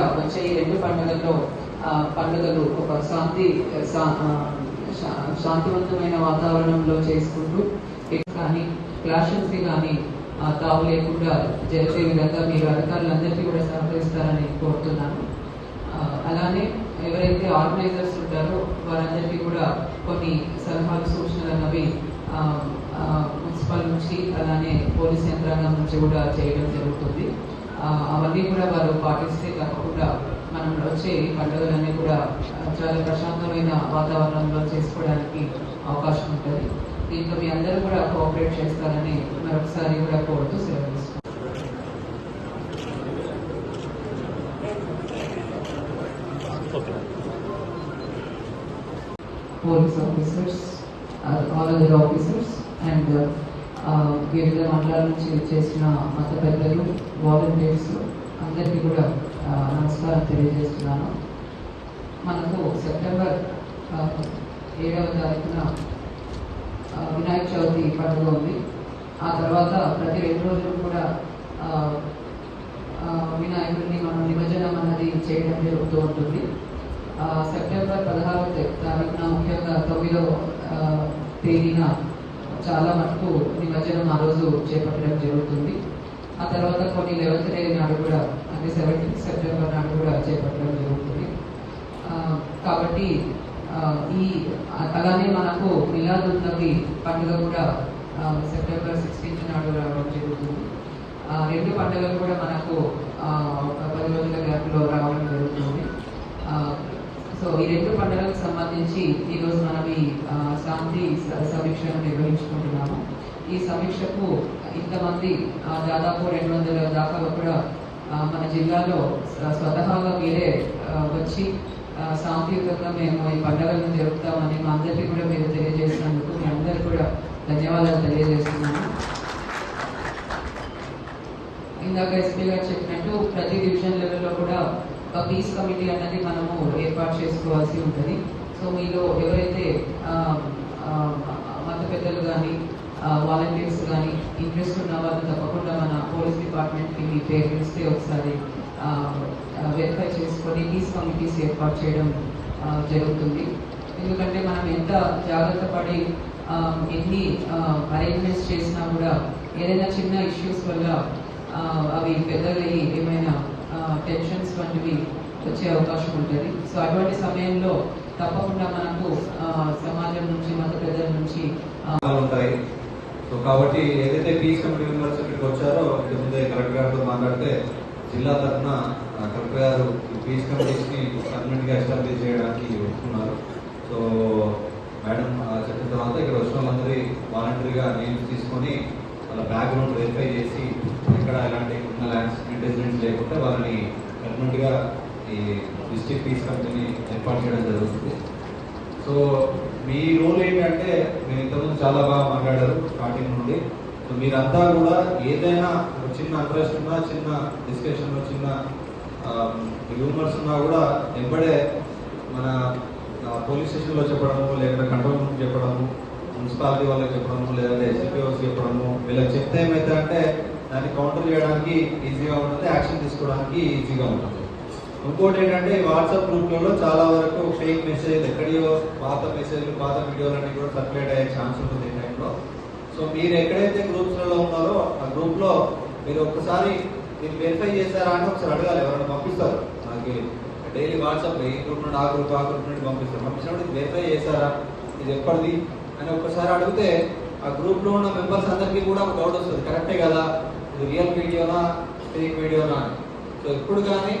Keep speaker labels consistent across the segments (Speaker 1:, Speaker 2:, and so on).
Speaker 1: కూడా వచ్చే రెండు ఆ, పండుగలు ఒక శాంతి శాంతివంతమైన వాతావరణంలో చేసుకుంటూ కానీ క్లాషన్స్కి కానీ తావు లేకుండా జరిగే విధంగా మీరు అధికారులందరికీ కూడా సహకరిస్తారని కోరుతున్నాను. ఆ, అలానే ఎవరైతే ఆర్గనైజర్స్ ఉంటారో వారందరికీ కూడా కొన్ని సలహాలు సూచనలు అన్నవి ఆ, మున్సిపల్ నుంచి అలానే పోలీస్ యంత్రాంగం నుంచి కూడా చేయడం జరుగుతుంది. అవన్నీ కూడా వారు పాటిస్తే తప్పకుండా మనం వచ్చే పండుగలన్నీ కూడా చాలా ప్రశాంతమైన వాతావరణంలో చేసుకోవడానికి అవకాశం ఉంటుంది. దీంట్లో మీ అందరూ కూడా కోఆపరేట్ చేస్తారని మరొకసారి కూడా కోరుతూ సెలవు police officers, uh, all other వివిధ మండలాల నుంచి చేసిన మత పెద్దలు వాలంటీర్స్ అందరికీ కూడా నమస్కారం తెలియజేస్తున్నాను. మనకు సెప్టెంబర్ ఏడవ తారీఖున వినాయక చవితి పండుగ ఉంది. ఆ తర్వాత ప్రతి రెండు రోజులు కూడా వినాయకుడిని మనం నిమజ్జనం అన్నది చేయడం జరుగుతూ ఉంటుంది. సెప్టెంబర్ పదహారవ తారీఖున ముఖ్యంగా తొమ్మిదవ తేదీన చాలా మటుకు నిమజ్జనం ఆ రోజు చేపట్టడం జరుగుతుంది. ఆ తర్వాత కొన్ని లెవెన్త్ డే నాడు కూడా అంటే సెవెంటీన్త్ సెప్టెంబర్ నాడు కూడా చేపట్టడం జరుగుతుంది. కాబట్టి ఈ అలానే మనకు మిలాద్ నబీ పండుగ కూడా సెప్టెంబర్ సిక్స్టీన్త్ నాడు రావడం జరుగుతుంది. ఆ, రెండు పండుగలు కూడా మనకు పది రోజుల గ్యాప్లో రావడం జరుగుతుంది ఆ, సో ఈ రెండు పండుగలకు సంబంధించి ఈరోజు మనం ఈ శాంతి సమీక్షను నిర్వహించుకుంటున్నాము. ఈ సమీక్షకు ఇంతమంది దాదాపు రెండు వందల దాకా కూడా మన జిల్లాలో స్వతహాగా మీరే వచ్చి ఆ, శాంతియుతంగా మేము ఈ పండుగలను జరుపుతామని మా అందరికీ కూడా మీరు తెలియజేసినందుకు మీ అందరికీ కూడా ధన్యవాదాలు తెలియజేస్తున్నాను. ఇందాక ఎస్పీ గారు చెప్పినట్టు ప్రతి డివిజన్ లెవెల్లో కూడా పీస్ కమిటీ అన్నది మనము ఏర్పాటు చేసుకోవాల్సి ఉంటుంది. సో మీలో ఎవరైతే మత పెద్దలు కానీ వాలంటీర్స్ కానీ ఇంట్రెస్ట్ ఉన్న వాళ్ళు తప్పకుండా మన పోలీస్ డిపార్ట్మెంట్కి మీ పేరు ఇస్తే ఒకసారి వెరిఫై చేసుకొని పీస్ కమిటీస్ ఏర్పాటు చేయడం జరుగుతుంది. ఎందుకంటే మనం ఎంత జాగ్రత్త పడి ఎన్ని అరేంజ్మెంట్స్ చేసినా కూడా ఏదైనా చిన్న ఇష్యూస్ వల్ల అవి పెద్దలయ్యి ఏమైనా టెన్షన్స్ వంటివి వచ్చే అవకాశం ఉంటుంది. సో అటువంటి సమయంలో తప్పకుండా మనకు ఆ, సమాజం నుంచి మత ప్రజల నుంచి
Speaker 2: ఉంటాయి. సో కాబట్టి ఏదైతే పీస్ కమిటీ మెంబర్స్ ఇక్కడికి వచ్చారో ఇంటి ముందే కలెక్టర్ గారితో మాట్లాడితే జిల్లా తరఫున కలెక్టర్ గారు ఈ పీస్ కమిటీస్ని పర్మనెంట్గా ఎస్టాబ్లిష్ చేయడానికి ఒప్పుకున్నారు. సో మేడం చెప్పిన తర్వాత ఇక్కడ వచ్చిన వాళ్ళందరి వాలంటరీగా నేమ్స్ తీసుకొని వాళ్ళ బ్యాక్గ్రౌండ్ వెరిఫై చేసి ఎక్కడ ఎలాంటి క్రిమినల్ ఇంటెలిజెన్స్ లేకుంటే వాళ్ళని పర్మనెంట్గా ఈ డిస్ట్రిక్ట్ పీస్ కంపెనీ ఏర్పాటు చేయడం జరుగుతుంది. సో మీ రోల్ ఏంటంటే మీరు ఇంతకుముందు చాలా బాగా మాట్లాడారు స్టార్టింగ్ నుండి. సో మీరంతా కూడా ఏదైనా చిన్న ఇంట్రెస్ట్ ఉన్నా చిన్న డిస్కషన్ చిన్న హ్యూమర్స్ ఉన్నా కూడా వెంబడే మన పోలీస్ స్టేషన్లో చెప్పడము లేకపోతే కంట్రోల్ రూమ్ చెప్పడము మున్సిపాలిటీ వాళ్ళకి చెప్పడము లేదంటే ఎస్డిపిఓస్ చెప్పడము వీళ్ళకి చెప్తే ఏమైతే అంటే దాన్ని కౌంటర్ చేయడానికి ఈజీగా ఉంటుంది యాక్షన్ తీసుకోవడానికి ఈజీగా ఉంటుంది. ఇంకోటి ఏంటంటే వాట్సాప్ గ్రూప్లలో చాలా వరకు ఫేక్ మెసేజ్ ఎక్కడియో పాత మెసేజ్లు పాత వీడియోలన్నీ కూడా సర్క్యులేట్ అయ్యే ఛాన్స్ ఉంటుంది ఈ టైంలో సో మీరు ఎక్కడైతే గ్రూప్స్లలో ఉన్నారో ఆ గ్రూప్లో మీరు ఒక్కసారి మీరు వెరిఫై చేశారా అని ఒకసారి అడగాలి ఎవరైనా పంపిస్తారు. మనకి డైలీ వాట్సాప్ ఏ గ్రూప్ నుండి ఆ గ్రూప్ ఆ గ్రూప్ నుండి పంపిస్తారు. పంపించినప్పుడు ఇది వెరిఫై చేశారా? ఇది ఎప్పటిది? అని ఒక్కసారి అడిగితే ఆ గ్రూప్లో ఉన్న మెంబర్స్ అందరికీ కూడా ఒక డౌట్ వస్తుంది. కరెక్టే కదా? ఇది రియల్ వీడియోనా ఫేక్ వీడియోనా? సో ఎప్పుడు కానీ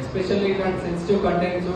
Speaker 2: ఎస్పెషల్లీ ఇట్లాంటి సెన్సిటివ్ కంటెంట్స్